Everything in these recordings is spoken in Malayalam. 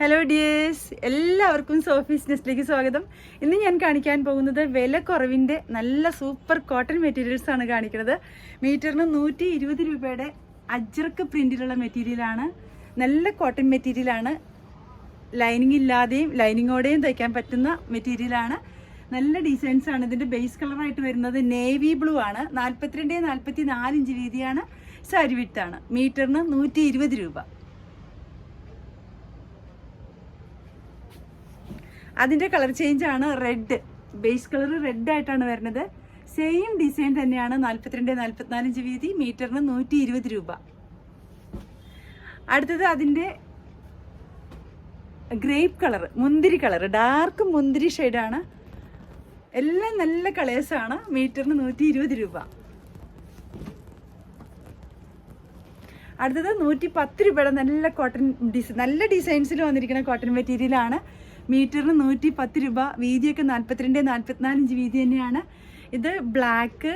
ഹലോ ഡിയേഴ്സ് എല്ലാവർക്കും സോഫീസ് നെസ്റ്റിലേക്ക് സ്വാഗതം. ഇന്ന് ഞാൻ കാണിക്കാൻ പോകുന്നത് വില കുറവിന്റെ നല്ല സൂപ്പർ കോട്ടൺ മെറ്റീരിയൽസ് ആണ് കാണിക്കുന്നത്. മീറ്ററിന് നൂറ്റി ഇരുപത് രൂപയുടെ അജ്രക്ക് പ്രിന്റിലുള്ള മെറ്റീരിയലാണ് നല്ല കോട്ടൺ മെറ്റീരിയലാണ് ലൈനിങ് ഇല്ലാതെയും ലൈനിങ്ങോടെയും തയ്ക്കാൻ പറ്റുന്ന മെറ്റീരിയലാണ് നല്ല ഡിസൈൻസ് ആണ്. ഇതിന്റെ ബേസ് കളറായിട്ട് വരുന്നത് നേവി ബ്ലൂ ആണ്. നാൽപ്പത്തിരണ്ട് നാൽപ്പത്തി നാല് ഇഞ്ച് വീതിയാണ്. സാരി വിട്ടാണ് മീറ്ററിന് നൂറ്റി രൂപ. അതിന്റെ കളർ ചേഞ്ച് ആണ് റെഡ് ബേസ് കളർ റെഡ് ആയിട്ടാണ് വരുന്നത്. സെയിം ഡിസൈൻ തന്നെയാണ് നാൽപ്പത്തിരണ്ട് നാൽപ്പത്തിനാലഞ്ച് വീതി മീറ്ററിന് നൂറ്റി ഇരുപത് രൂപ. അടുത്തത് അതിന്റെ ഗ്രേപ്പ് കളർ മുന്തിരി കളർ ഡാർക്ക് മുന്തിരി ഷെയ്ഡാണ് എല്ലാം നല്ല കളേഴ്സാണ് മീറ്ററിന് നൂറ്റി ഇരുപത് രൂപ. അടുത്തത് നൂറ്റി പത്ത് രൂപയുടെ നല്ല കോട്ടൺ ഡിസൈൻ നല്ല ഡിസൈൻസിൽ വന്നിരിക്കുന്ന കോട്ടൺ മെറ്റീരിയലാണ് മീറ്ററിന് നൂറ്റി പത്ത് രൂപ വീതിയൊക്കെ നാൽപ്പത്തിരണ്ട് നാൽപ്പത്തിനാല് ഇഞ്ച് വീതി തന്നെയാണ്. ഇത് ബ്ലാക്ക്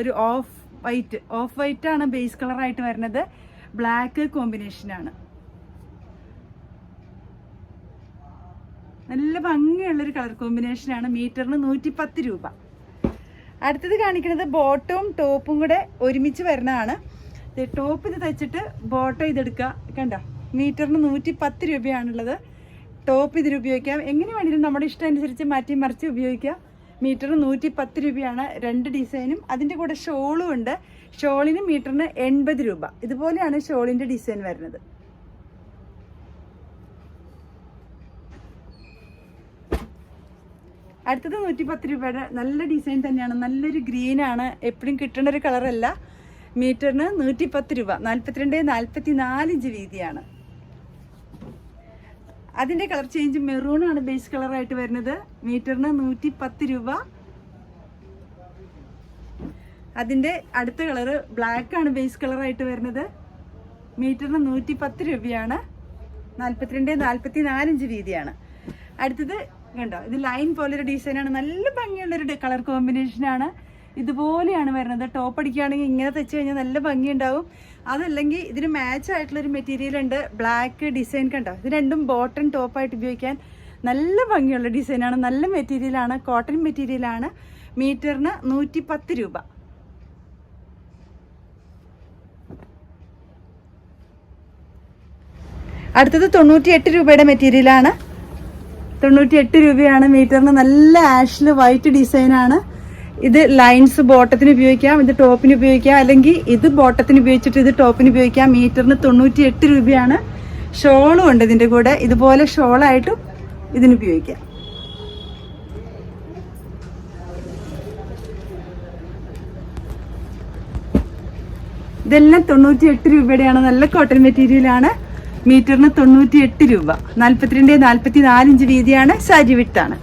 ഒരു ഓഫ് വൈറ്റ് ഓഫ് വൈറ്റ് ആണ് ബേസ് കളറായിട്ട് വരുന്നത്. ബ്ലാക്ക് കോമ്പിനേഷനാണ് നല്ല ഭംഗിയുള്ളൊരു കളർ കോമ്പിനേഷനാണ് മീറ്ററിന് നൂറ്റി പത്ത് രൂപ. അടുത്തത് കാണിക്കുന്നത് ബോട്ടവും ടോപ്പും കൂടെ ഒരുമിച്ച് വരുന്നതാണ്. ടോപ്പ് ഇത് തയ്ച്ചിട്ട് ബോട്ടം ഇതെടുക്കുക. കണ്ടോ? മീറ്ററിന് നൂറ്റി പത്ത് രൂപയാണുള്ളത്. ടോപ്പ് ഇതിൽ ഉപയോഗിക്കാം. എങ്ങനെ വേണമെങ്കിലും നമ്മുടെ ഇഷ്ടം അനുസരിച്ച് മാറ്റി മറിച്ച് ഉപയോഗിക്കാം. മീറ്റർ നൂറ്റി പത്ത് രൂപയാണ് രണ്ട് ഡിസൈനും. അതിന്റെ കൂടെ ഷോളും ഉണ്ട്. ഷോളിന് മീറ്ററിന് എൺപത് രൂപ. ഇതുപോലെയാണ് ഷോളിന്റെ ഡിസൈൻ വരുന്നത്. അടുത്തത് നൂറ്റി പത്ത് രൂപയുടെ നല്ല ഡിസൈൻ തന്നെയാണ്. നല്ലൊരു ഗ്രീനാണ്. എപ്പോഴും കിട്ടേണ്ട ഒരു കളറല്ല. മീറ്ററിന് നൂറ്റി പത്ത് രൂപ. നാൽപ്പത്തിരണ്ട് നാൽപ്പത്തി നാല് ഇഞ്ച് വീതിയാണ്. അതിന്റെ കളർ ചേഞ്ച് മെറൂൺ ആണ് ബേസ് കളറായിട്ട് വരുന്നത്. മീറ്ററിന് നൂറ്റി പത്ത് രൂപ. അതിന്റെ അടുത്ത കളറ് ബ്ലാക്ക് ആണ് ബേസ് കളറായിട്ട് വരുന്നത്. മീറ്ററിന് നൂറ്റി പത്ത് രൂപയാണ്. നാൽപ്പത്തിരണ്ട് നാൽപ്പത്തി നാലഞ്ച് വീതിയാണ്. അടുത്തത് കണ്ടോ? ഇത് ലൈൻ പോലൊരു ഡിസൈനാണ് നല്ല ഭംഗിയുള്ളൊരു കളർ കോമ്പിനേഷനാണ് ഇതുപോലെയാണ് വരുന്നത്. ടോപ്പ് അടിക്കുകയാണെങ്കിൽ ഇങ്ങനെ തെച്ച് കഴിഞ്ഞാൽ നല്ല ഭംഗിയുണ്ടാവും. അതല്ലെങ്കിൽ ഇതിന് മാച്ച് ആയിട്ടുള്ളൊരു മെറ്റീരിയൽ ഉണ്ട്. ബ്ലാക്ക് ഡിസൈൻ കണ്ടോ? ഇത് രണ്ടും ബോട്ടൺ ടോപ്പായിട്ട് ഉപയോഗിക്കാൻ നല്ല ഭംഗിയുള്ള ഡിസൈനാണ് നല്ല മെറ്റീരിയലാണ് കോട്ടൺ മെറ്റീരിയലാണ് മീറ്ററിന് നൂറ്റി പത്ത് രൂപ. അടുത്തത് തൊണ്ണൂറ്റി എട്ട് രൂപയുടെ മെറ്റീരിയലാണ് തൊണ്ണൂറ്റി എട്ട് രൂപയാണ് മീറ്ററിന് നല്ല ആഷിൽ വൈറ്റ് ഡിസൈനാണ് ഇത് ലൈൻസ് ബോട്ടത്തിന് ഉപയോഗിക്കാം ഇത് ടോപ്പിന് ഉപയോഗിക്കാം അല്ലെങ്കിൽ ഇത് ബോട്ടത്തിന് ഉപയോഗിച്ചിട്ട് ഇത് ടോപ്പിന് ഉപയോഗിക്കാം. മീറ്ററിന് തൊണ്ണൂറ്റി എട്ട് രൂപയാണ് ഷോളും ഉണ്ട് ഇതിന്റെ കൂടെ. ഇതുപോലെ ഷോളായിട്ടും ഇതിന് ഉപയോഗിക്കാം. ഇതെല്ലാം തൊണ്ണൂറ്റി എട്ട് രൂപയുടെയാണ്. നല്ല കോട്ടൺ മെറ്റീരിയലാണ് മീറ്ററിന് തൊണ്ണൂറ്റി എട്ട് രൂപ. നാൽപ്പത്തിരണ്ട് നാൽപ്പത്തി നാലിഞ്ച് വീതിയാണ്. സാരി വിട്ടാണ്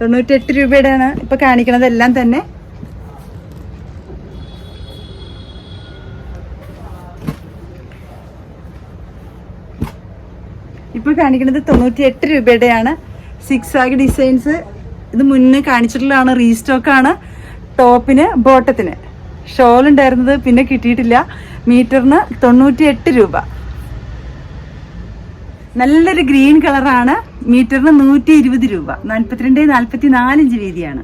തൊണ്ണൂറ്റി എട്ട് രൂപയുടെയാണ് ഇപ്പൊ കാണിക്കണതെല്ലാം തന്നെ. ഇപ്പൊ കാണിക്കുന്നത് തൊണ്ണൂറ്റി എട്ട് രൂപയുടെയാണ്. സിക്സ് ആഗ് ഡിസൈൻസ് ഇത് മുന്നേ കാണിച്ചിട്ടുള്ളതാണ് റീസ്റ്റോക്കാണ്. ടോപ്പിന് ബോട്ടത്തിന്. ഷോൾ ഉണ്ടായിരുന്നത് പിന്നെ കിട്ടിയിട്ടില്ല. മീറ്ററിന് തൊണ്ണൂറ്റി രൂപ. നല്ലൊരു ഗ്രീൻ കളറാണ്. മീറ്ററിന് നൂറ്റി ഇരുപത് രൂപ. നാൽപ്പത്തിരണ്ട് നാൽപ്പത്തി നാലിഞ്ച് വീതിയാണ്.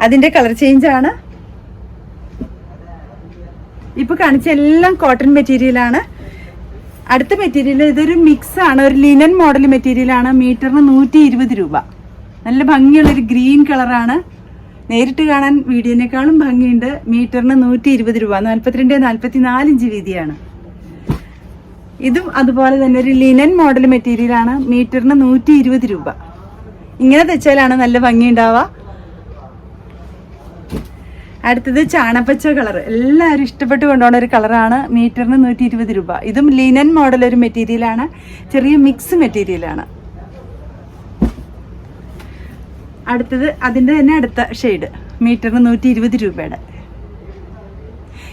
അതിന്റെ കളർ ചേഞ്ച് ആണ്. ഇപ്പൊ കാണിച്ച എല്ലാം കോട്ടൺ മെറ്റീരിയൽ ആണ്. അടുത്ത മെറ്റീരിയൽ ഇതൊരു മിക്സ് ആണ്. ഒരു ലിനൻ മോഡൽ മെറ്റീരിയൽ ആണ്. മീറ്ററിന് നൂറ്റി ഇരുപത് രൂപ. നല്ല ഭംഗിയുള്ള ഒരു ഗ്രീൻ കളറാണ് നേരിട്ട് കാണാൻ വീഡിയോനേക്കാളും ഭംഗിയുണ്ട്. മീറ്ററിന് നൂറ്റി ഇരുപത് രൂപ. നാൽപ്പത്തിരണ്ട് നാൽപ്പത്തി നാലിഞ്ച് വീതിയാണ്. ഇതും അതുപോലെ തന്നെ ഒരു ലിനൻ മോഡൽ മെറ്റീരിയൽ ആണ്. മീറ്ററിന് നൂറ്റി ഇരുപത് രൂപ. ഇങ്ങനെ തെച്ചാലാണ് നല്ല ഭംഗി ഉണ്ടാവുക അടുത്തത് ചാണപ്പച്ച കളർ എല്ലാവരും ഇഷ്ടപ്പെട്ട് കൊണ്ടുപോകുന്ന ഒരു കളറാണ് മീറ്ററിന് നൂറ്റി ഇരുപത് രൂപ. ഇതും ലിനൻ മോഡൽ ഒരു മെറ്റീരിയലാണ് ചെറിയ മിക്സ് മെറ്റീരിയലാണ് അടുത്തത് അതിന്റെ തന്നെ അടുത്ത ഷെയ്ഡ് മീറ്ററിന് നൂറ്റി ഇരുപത് രൂപയുടെ.